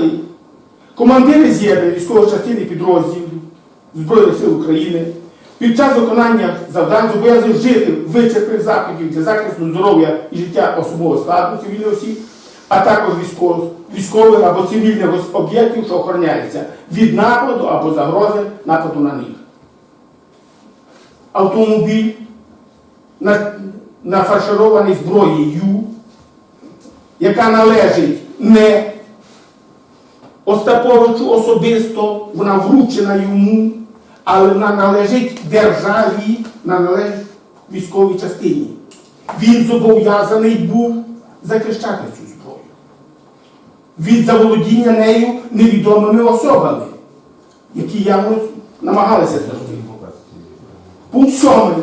П'ятий. Командири з'єднань військових частин і підрозділів Збройних сил України під час виконання завдань зобов'язані вжити вичерпних заходів для захисту здоров'я і життя особового складу цивільних осіб, а також військових, військових або цивільних об'єктів, що охороняються від нападу або загрози нападу на них. Автомобіль на- нафарширований зброєю, яка належить не Остаповичу особисто, вона вручена йому, але вона належить державі, вона належить військовій частині. Він зобов'язаний був захищати цю зброю від заволодіння нею невідомими особами, які явно намагалися зробити. Пункт сьомий.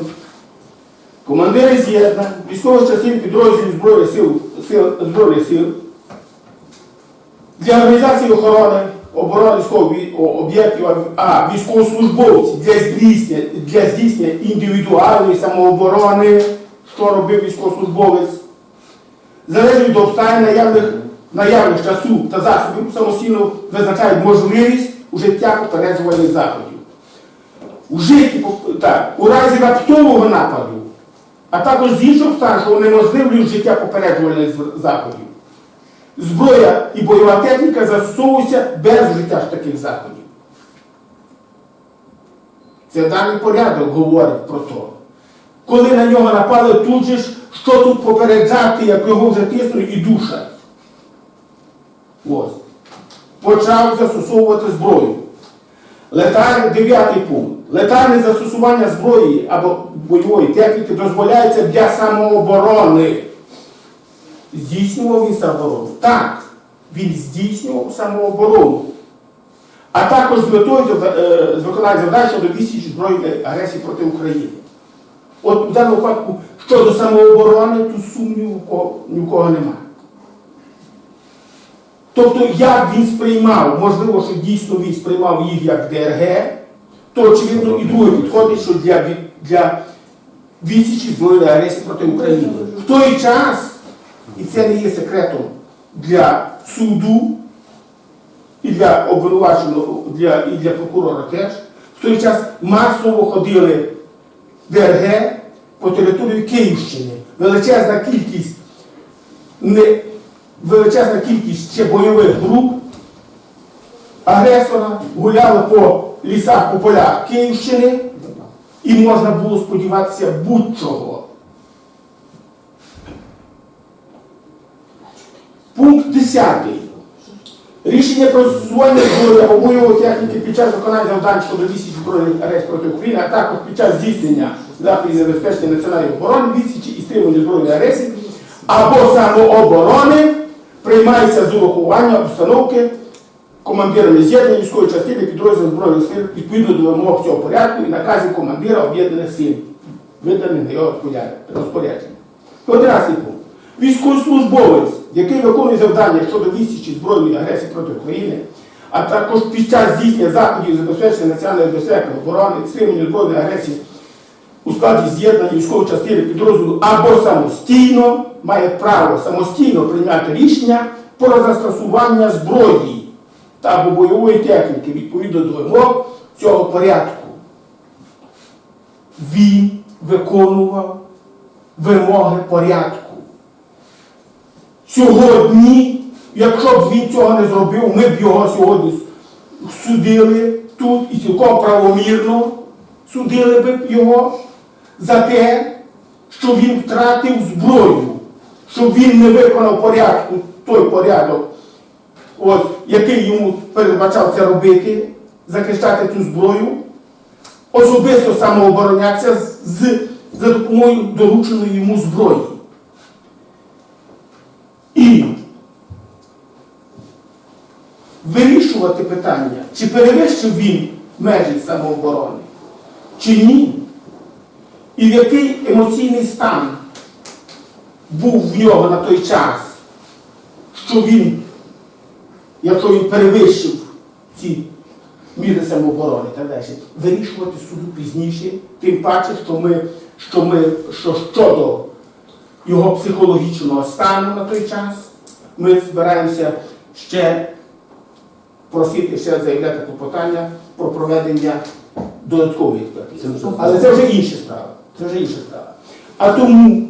Командири з'єднань, військових частин підрозділів Збройних сил, сил, Збройних сил для організації охорони оборони військових об'єктів, а військовослужбовці для здійснення, для здійснення індивідуальної самооборони, що робив військовослужбовець, залежно від обставин наявних, наявних часу та засобів, самостійно визначають можливість ужиття попереджувальних заходів. У так, у разі раптового нападу, а також з інших обставин, що унеможливлюють життя попереджувальних заходів. Зброя і бойова техніка застосовуються без вжиття ж таких заходів. Це даний порядок говорить про то. Коли на нього напали, тут же ж, що тут попереджати, як його вже тиснуть і душать. Ось. Почав застосовувати зброю. Летальний, дев'ятий пункт. Летальне застосування зброї або бойової техніки дозволяється для самооборони. Здійснював він самооборону. Так, він здійснював самооборону. А також з метою е, з виконання завдань щодо відсічі збройної агресії проти України. От у даному випадку щодо самооборони, тут сумніву ні в кого немає. Тобто, як він сприймав, можливо, що дійсно він сприймав їх як ДРГ, то очевидно і друге підходить, що для, для відсічі збройної агресії проти України. В той час, і це не є секретом для суду і для обвинуваченого, для, і для прокурора теж, в той час масово ходили ДРГ по території Київщини. Величезна кількість не, величезна кількість ще бойових груп агресора гуляла по лісах, по полях Київщини, і можна було сподіватися будь-чого. Пункт 10. Рішення про застосування зброї або бойової техніки під час виконання завдань щодо відсічі збройних агресій проти України, а також під час здійснення заходів забезпечення національної оборони, відсічі і стримування збройної агресії або самооборони приймається з урахуванням обстановки командирами з'єднання військової частини підрозділів збройних сил відповідно до вимог цього порядку і наказів командира об'єднаних сил, виданих на його розпорядження. 11 пункт. Військовослужбовець, який виконує завдання щодо відсічі збройної агресії проти України, а також під час здійснення заходів забезпечення національної безпеки, оборони, стримування збройної агресії у складі з'єднання військової частини підрозділу або самостійно має право самостійно прийняти рішення про застосування зброї та або бойової техніки відповідно до вимог цього порядку. Він виконував вимоги порядку. Сьогодні, якщо б він цього не зробив, ми б його сьогодні судили тут і цілком правомірно судили б його за те, що він втратив зброю, що він не виконав порядку, той порядок, от, який йому передбачав це робити, захищати цю зброю, особисто самооборонятися з, з- за допомогою дорученої йому зброї. І вирішувати питання, чи перевищив він межі самооборони, чи ні, і в який емоційний стан був в нього на той час, що він, якщо він перевищив ці міри самооборони та далі, вирішувати суду пізніше, тим паче, що ми, що ми що щодо його психологічного стану на той час, ми збираємося ще просити ще заявляти клопотання про проведення додаткової експертизи. Але це вже інша справа. Це вже інша справа. А тому,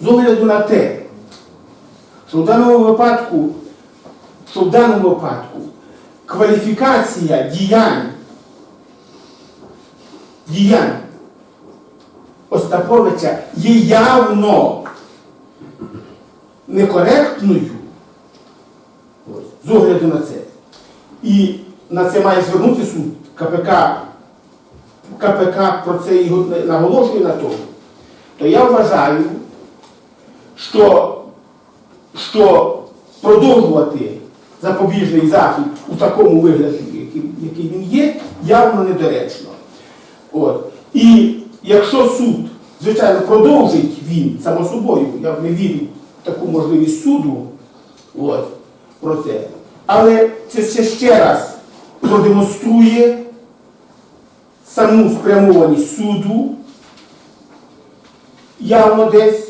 з огляду на те, що в даному випадку, що в даному випадку кваліфікація діянь, діянь Остаповича є явно некоректною з огляду на це. І на це має звернути суд КПК. КПК про це і наголошує на тому. То я вважаю, що, що продовжувати запобіжний захід у такому вигляді, який, який він є, явно недоречно. От. І якщо суд, звичайно, продовжить він само собою, я не вірю таку можливість суду от, про це, але це ще, ще раз продемонструє саму спрямованість суду, явно десь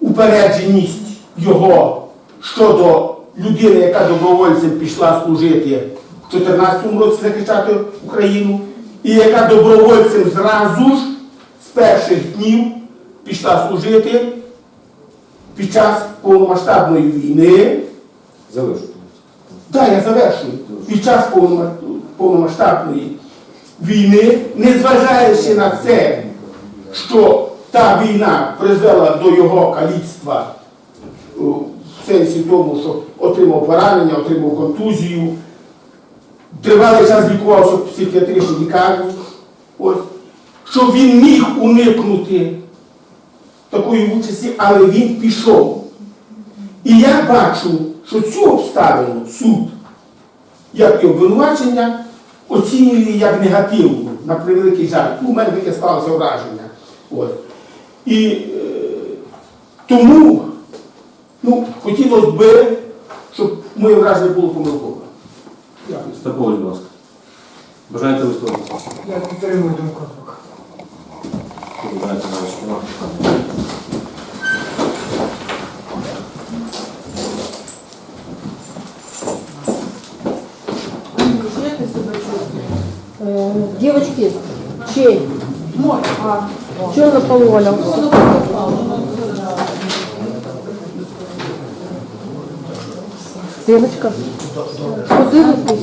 упередженість його щодо людини, яка добровольцем пішла служити в 2014 році захищати Україну, і яка добровольцем зразу ж з перших днів пішла служити під час повномасштабної війни. Залишу. Так, я завершую. Під час повномасштабної війни, незважаючи на це, що та війна призвела до його каліцтва в сенсі тому, що отримав поранення, отримав контузію, тривалий час лікувався в психіатричній лікарні, що він міг уникнути такої участі, але він пішов. І я бачу, що цю обставину суд, як і обвинувачення, оцінює як негативну, на превеликий жаль. У мене таке сталося враження. От. І е, тому ну, хотілося б, щоб моє враження було помилкове. Дякую. Стапович, будь ласка. Бажаєте висловитися? Я підтримую думку. Бажаєте на Девочки, чей? Мой. А, Что на полу валялся? Девочка, ви тут?